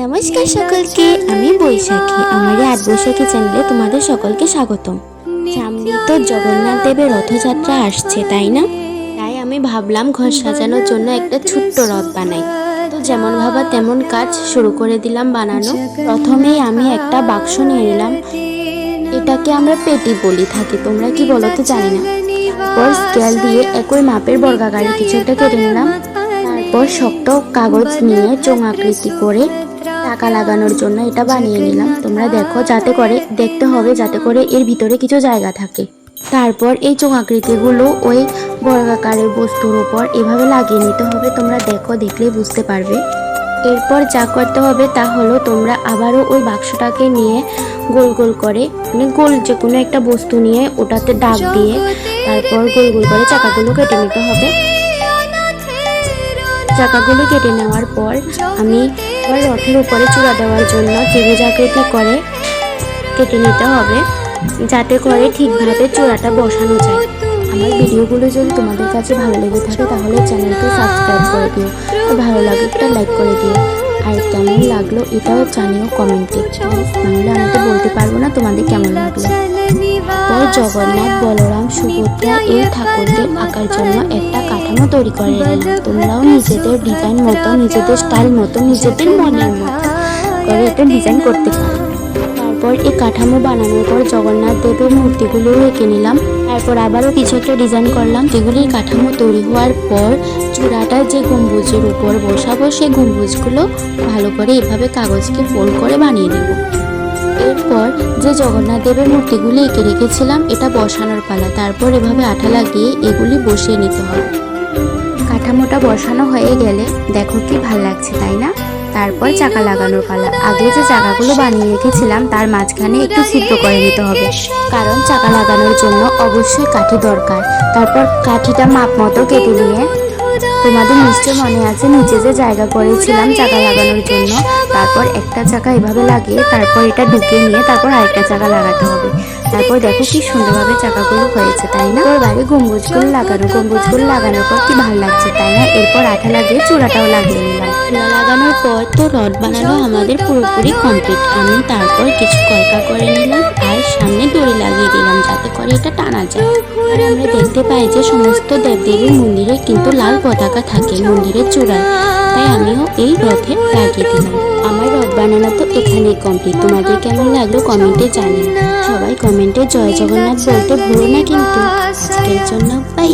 নমস্কার সকলকে, আমি বৈশাখী। আমার এই আট বৈশাখী চ্যানেলে তোমাদের সকলকে স্বাগতম। সামনে তো জগন্নাথ দেবের রথযাত্রা আসছে, তাই না? তাই আমি ভাবলাম ঘর সাজানোর জন্য একটা ছোট্ট রথ বানাই। তো যেমন ভাবা তেমন কাজ শুরু করে দিলাম বানানো। প্রথমেই আমি একটা বাক্স নিয়ে নিলাম। এটাকে আমরা পেটি বলি থাকি, তোমরা কি বলো তো জানি না। তারপর স্কেল দিয়ে একই মাপের বর্গাকারে কিছু একটা কেটে নিলাম। তারপর শক্ত কাগজ নিয়ে চোঙ আকৃতি করে টাকা লাগানোর জন্য এটা বানিয়ে নিলাম। তোমরা দেখো, যাতে করে দেখতে হবে, যাতে করে এর ভিতরে কিছু জায়গা থাকে। তারপর এই চোঙ আকৃতিগুলো ওই বর্গাকারের বস্তুর উপর এভাবে লাগিয়ে নিতে হবে। তোমরা দেখো দেখলেই বুঝতে পারবে। এরপর যা করতে হবে তা হলো তোমরা আবারও ওই বাক্সটাকে নিয়ে গোল গোল করে মানে গোল যে কোনো একটা বস্তু নিয়ে ওটাতে দাগ দিয়ে তারপর গোল গোল করে চাকাগুলো কেটে নিতে হবে। চাকাগুলো কেটে নেওয়ার পর আমি আবার রথের উপরে চূড়া দেওয়ার জন্য ত্রিভুজ আকৃতি করে কেটে নিতে হবে, যাতে করে ঠিকভাবে চূড়াটা বসানো যায়। আমার ভিডিওগুলো যদি তোমাদের কাছে ভালো লেগে থাকে, তাহলে চ্যানেলকে সাবস্ক্রাইব করে দিও আর ভালো লাগে একটা লাইক করে দিও। আর কেমন লাগল এটাও জানিও কমেন্টে। নাহলে আমি তো বলতে পারব না তোমাদের কেমন লাগল। পর জগন্নাথ বলরাম, সুভদ্রা এই ঠাকুরকে আঁকার জন্য একটা কাঠামো তৈরি করে তোমরাও নিজেদের ডিজাইন মতো, নিজেদের স্টাইল মতো, নিজেদের মনের মতো করে একটা ডিজাইন করতে পারো। তারপর এই কাঠামো বানানোর পর জগন্নাথ দেবের মূর্তিগুলো এঁকে নিলাম। তারপর আবারও কিছু একটা ডিজাইন করলাম যেগুলির কাঠামো তৈরি হওয়ার পর চূড়াটা যে গম্বুজের উপর বসাবো, সেই গম্বুজগুলো ভালো করে এভাবে কাগজকে ফোল্ড করে বানিয়ে নেব। এরপর যে জগন্নাথ দেবের মূর্তিগুলি এঁকে রেখেছিলাম, এটা বসানোর পালা। তারপর এভাবে আঠা লাগিয়ে এগুলি বসিয়ে নিতে হবে। কাঠামোটা বসানো হয়ে গেলে দেখো কি ভালো লাগছে, তাই না? তারপর চাকা লাগানোর পালা। আগে যে চাকাগুলো বানিয়ে রেখেছিলাম, তার মাঝখানে একটু ছিদ্র করে নিতে হবে। কারণ চাকা লাগানোর জন্য অবশ্যই কাঠি দরকার। তারপর কাঠিটা মাপ মতো কেটে নিয়ে তোমাদের নিশ্চয় মনে আছে, নিচে যে জায়গা করেছিলাম চাকা লাগানোর জন্য, তারপর একটা চাকা এভাবে লাগিয়ে তারপর এটা ঢুকিয়ে নিয়ে তারপর আরেকটা চাকা লাগাতে হবে। তারপর দেখো কি সুন্দরভাবে চাকাগুলো হয়েছে, তাই না? ওর বাড়ি গম্বুজগুলো লাগানো, গম্বুজগুলো লাগানোর পর কি ভালো লাগছে, তাই না? এরপর আঠা লাগিয়ে চূড়াটাও লাগিয়ে নিলাম। চূড়া লাগানোর পর তো রড বানানো আমাদের পুরোপুরি কমপ্লিট আমি তারপর কিছু কলকা করে নিলাম, আর সামনে দড়ি লাগিয়ে দিলাম, যাতে করে এটা টানা যায়। পাই যে সমস্ত দেবদেবীর মন্দিরে কিন্তু লাল পতাকা থাকে মন্দিরের চূড়ায়। তাই আমিও এই রথে লাগিয়ে দিলাম। আমার রথ বানানো তো এখানেই কমপ্লিট তোমাদের কেমন লাগল কমেন্টে জানিও। সবাই কমেন্টে জয় জগন্নাথ বলতে ভুলো না কিন্তু। আজকের জন্য বাই